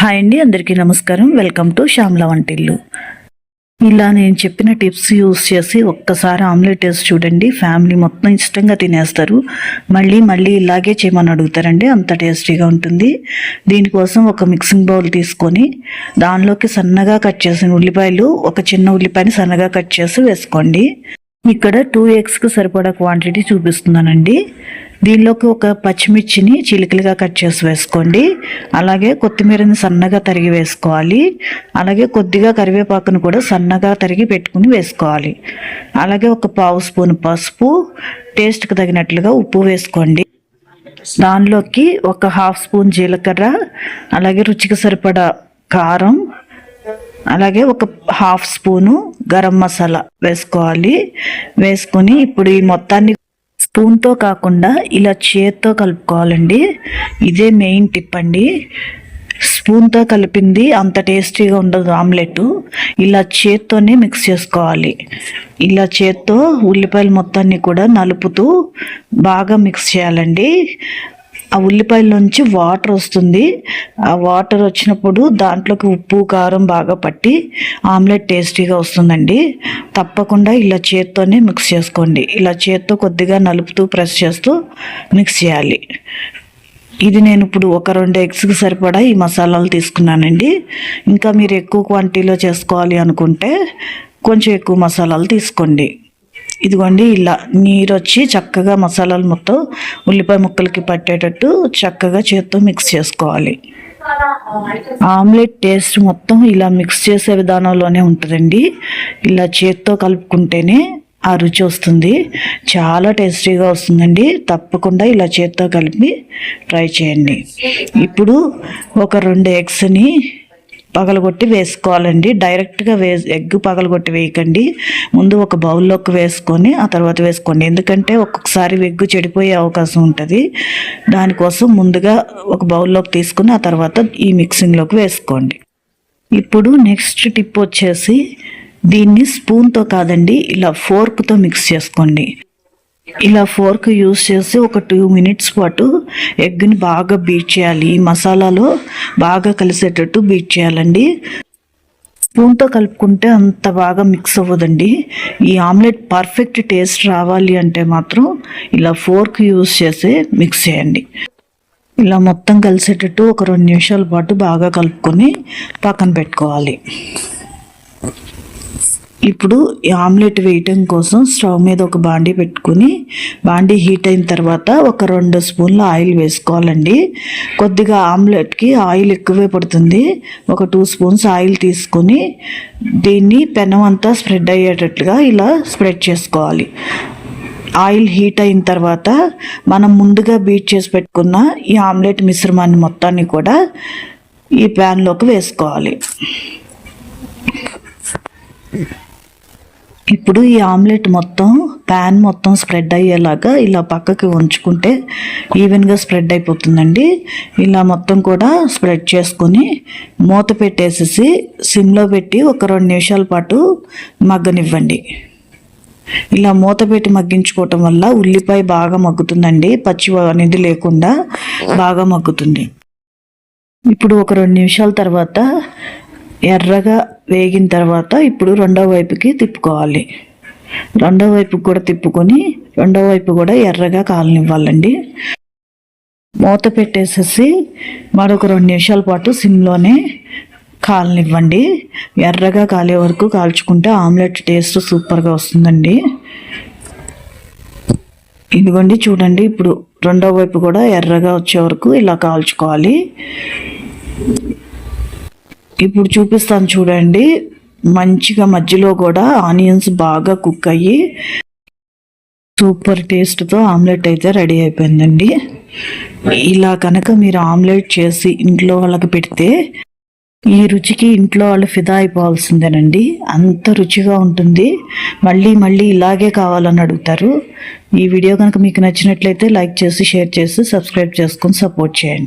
Hi అండి అందరికీ నమస్కారం. వెల్కమ్ టు శ్యామ్ల వంటిల్లు. ఇలా నేను చెప్పిన టిప్స్ యూస్ చేసి ఒక్కసారి ఆమ్లెట్ వేసి చూడండి. ఫ్యామిలీ మొత్తం ఇష్టంగా తినేస్తారు. మళ్ళీ మళ్ళీ ఇలాగే చేయమని అడుగుతారండి. అంత టేస్టీగా ఉంటుంది. దీనికోసం ఒక మిక్సింగ్ బౌల్ తీసుకొని దానిలోకి సన్నగా కట్ చేసిన ఉల్లిపాయలు ఒక చిన్న ఉల్లిపాయని సన్నగా కట్ చేసి వేసుకోండి. ఇక్కడ టూ ఎగ్స్కి సరిపడా క్వాంటిటీ చూపిస్తున్నానండి. దీనిలోకి ఒక పచ్చిమిర్చిని చిలికలుగా కట్ చేసి వేసుకోండి. అలాగే కొత్తిమీరని సన్నగా తరిగి వేసుకోవాలి. అలాగే కొద్దిగా కరివేపాకును కూడా సన్నగా తరిగి పెట్టుకుని వేసుకోవాలి. అలాగే ఒక పావు స్పూన్ పసుపు టేస్ట్కి తగినట్లుగా ఉప్పు వేసుకోండి. దానిలోకి ఒక హాఫ్ స్పూన్ జీలకర్ర అలాగే రుచికి సరిపడా కారం అలాగే ఒక హాఫ్ స్పూను గరం మసాలా వేసుకోవాలి. వేసుకొని ఇప్పుడు ఈ మొత్తాన్ని స్పూన్తో కాకుండా ఇలా చేత్తో కలుపుకోవాలండి. ఇదే మెయిన్ టిప్ అండి. స్పూన్తో కలిపింది అంత టేస్టీగా ఉండదు ఆమ్లెట్. ఇలా చేత్తోనే మిక్స్ చేసుకోవాలి. ఇలా చేత్తో ఉల్లిపాయలు మొత్తాన్ని కూడా నలుపుతూ బాగా మిక్స్ చేయాలండి. ఆ ఉల్లిపాయల వాటర్ వస్తుంది. ఆ వాటర్ వచ్చినప్పుడు దాంట్లోకి ఉప్పు కారం బాగా పట్టి ఆమ్లెట్ టేస్టీగా వస్తుందండి. తప్పకుండా ఇలా చేత్తోనే మిక్స్ చేసుకోండి. ఇలా చేత్తో కొద్దిగా నలుపుతూ ప్రెస్ చేస్తూ మిక్స్ చేయాలి. ఇది నేను ఇప్పుడు ఒక రెండు ఎగ్స్కి సరిపడా ఈ మసాలాలు తీసుకున్నానండి. ఇంకా మీరు ఎక్కువ క్వాంటిటీలో చేసుకోవాలి అనుకుంటే కొంచెం ఎక్కువ మసాలాలు తీసుకోండి. ఇదిగోండి ఇలా నీరు వచ్చి చక్కగా మసాలాలు మొత్తం ఉల్లిపాయ ముక్కలకి పట్టేటట్టు చక్కగా చేత్తో మిక్స్ చేసుకోవాలి. ఆమ్లెట్ టేస్ట్ మొత్తం ఇలా మిక్స్ చేసే విధానంలోనే ఉంటుందండి. ఇలా చేత్తో కలుపుకుంటేనే ఆ రుచి వస్తుంది. చాలా టేస్టీగా వస్తుందండి. తప్పకుండా ఇలా చేత్తో కలిపి ట్రై చేయండి. ఇప్పుడు ఒక రెండు ఎగ్స్ని పగలగొట్టి వేసుకోవాలండి. డైరెక్ట్గా వే ఎగ్ పగలగొట్టి వేయకండి. ముందు ఒక బౌల్లోకి వేసుకొని ఆ తర్వాత వేసుకోండి. ఎందుకంటే ఒక్కొక్కసారి ఎగ్ చెడిపోయే అవకాశం ఉంటుంది. దానికోసం ముందుగా ఒక బౌల్లోకి తీసుకుని ఆ తర్వాత ఈ మిక్సింగ్లోకి వేసుకోండి. ఇప్పుడు నెక్స్ట్ టిప్ వచ్చేసి దీన్ని స్పూన్తో కాదండి ఇలా ఫోర్క్తో మిక్స్ చేసుకోండి. ఇలా ఫోర్క్ యూస్ చేసి ఒక టూ మినిట్స్ పాటు ఎగ్ని బాగా బీట్ చేయాలి. ఈ మసాలాలో బాగా కలిసేటట్టు బీట్ చేయాలండి. స్పూన్తో కలుపుకుంటే అంత బాగా మిక్స్ అవ్వదండి. ఈ ఆమ్లెట్ పర్ఫెక్ట్ టేస్ట్ రావాలి అంటే మాత్రం ఇలా ఫోర్క్ యూస్ చేసి మిక్స్ చేయండి. ఇలా మొత్తం కలిసేటట్టు ఒక రెండు నిమిషాల పాటు బాగా కలుపుకొని పక్కన పెట్టుకోవాలి. ఇప్పుడు ఈ ఆమ్లెట్ వేయటం కోసం స్టవ్ మీద ఒక బాండీ పెట్టుకుని బాండీ హీట్ అయిన తర్వాత ఒక రెండు స్పూన్ల ఆయిల్ వేసుకోవాలండి. కొద్దిగా ఆమ్లెట్కి ఆయిల్ ఎక్కువే పడుతుంది. ఒక టూ స్పూన్స్ ఆయిల్ తీసుకొని దీన్ని పెనం అంతా స్ప్రెడ్ అయ్యేటట్లుగా ఇలా స్ప్రెడ్ చేసుకోవాలి. ఆయిల్ హీట్ అయిన తర్వాత మనం ముందుగా బీట్ చేసి పెట్టుకున్న ఈ ఆమ్లెట్ మిశ్రమాన్ని మొత్తాన్ని కూడా ఈ ప్యాన్లోకి వేసుకోవాలి. ఇప్పుడు ఈ ఆమ్లెట్ మొత్తం ప్యాన్ మొత్తం స్ప్రెడ్ అయ్యేలాగా ఇలా పక్కకి ఉంచుకుంటే ఈవెన్గా స్ప్రెడ్ అయిపోతుందండి. ఇలా మొత్తం కూడా స్ప్రెడ్ చేసుకొని మూత పెట్టేసేసి సిమ్లో పెట్టి ఒక రెండు నిమిషాల పాటు మగ్గనివ్వండి. ఇలా మూత పెట్టి మగ్గించుకోవటం వల్ల ఉల్లిపాయ బాగా మగ్గుతుందండి. పచ్చి అనేది లేకుండా బాగా మగ్గుతుంది. ఇప్పుడు ఒక రెండు నిమిషాల తర్వాత ఎర్రగా వేగిన తర్వాత ఇప్పుడు రెండో వైపుకి తిప్పుకోవాలి. రెండో వైపుకి కూడా తిప్పుకొని రెండో వైపు కూడా ఎర్రగా కాలనివ్వాలండి. మూత పెట్టేసేసి మరొక రెండు నిమిషాల పాటు సిమ్లోనే కాలనివ్వండి. ఎర్రగా కాలే వరకు కాల్చుకుంటే ఆమ్లెట్ టేస్ట్ సూపర్గా వస్తుందండి. ఇదిగోండి చూడండి ఇప్పుడు రెండో వైపు కూడా ఎర్రగా వచ్చే వరకు ఇలా కాల్చుకోవాలి. ఇప్పుడు చూపిస్తాను చూడండి. మంచిగా మధ్యలో కూడా ఆనియన్స్ బాగా కుక్ అయ్యి సూపర్ టేస్ట్తో ఆమ్లెట్ అయితే రెడీ అయిపోయిందండి. ఇలా కనుక మీరు ఆమ్లెట్ చేసి ఇంట్లో వాళ్ళకి పెడితే ఈ రుచికి ఇంట్లో వాళ్ళు ఫిదా అయిపోవాల్సిందేనండి. అంత రుచిగా ఉంటుంది. మళ్ళీ మళ్ళీ ఇలాగే కావాలని అడుగుతారు. ఈ వీడియో కనుక మీకు నచ్చినట్లయితే లైక్ చేసి షేర్ చేసి సబ్స్క్రైబ్ చేసుకొని సపోర్ట్ చేయండి.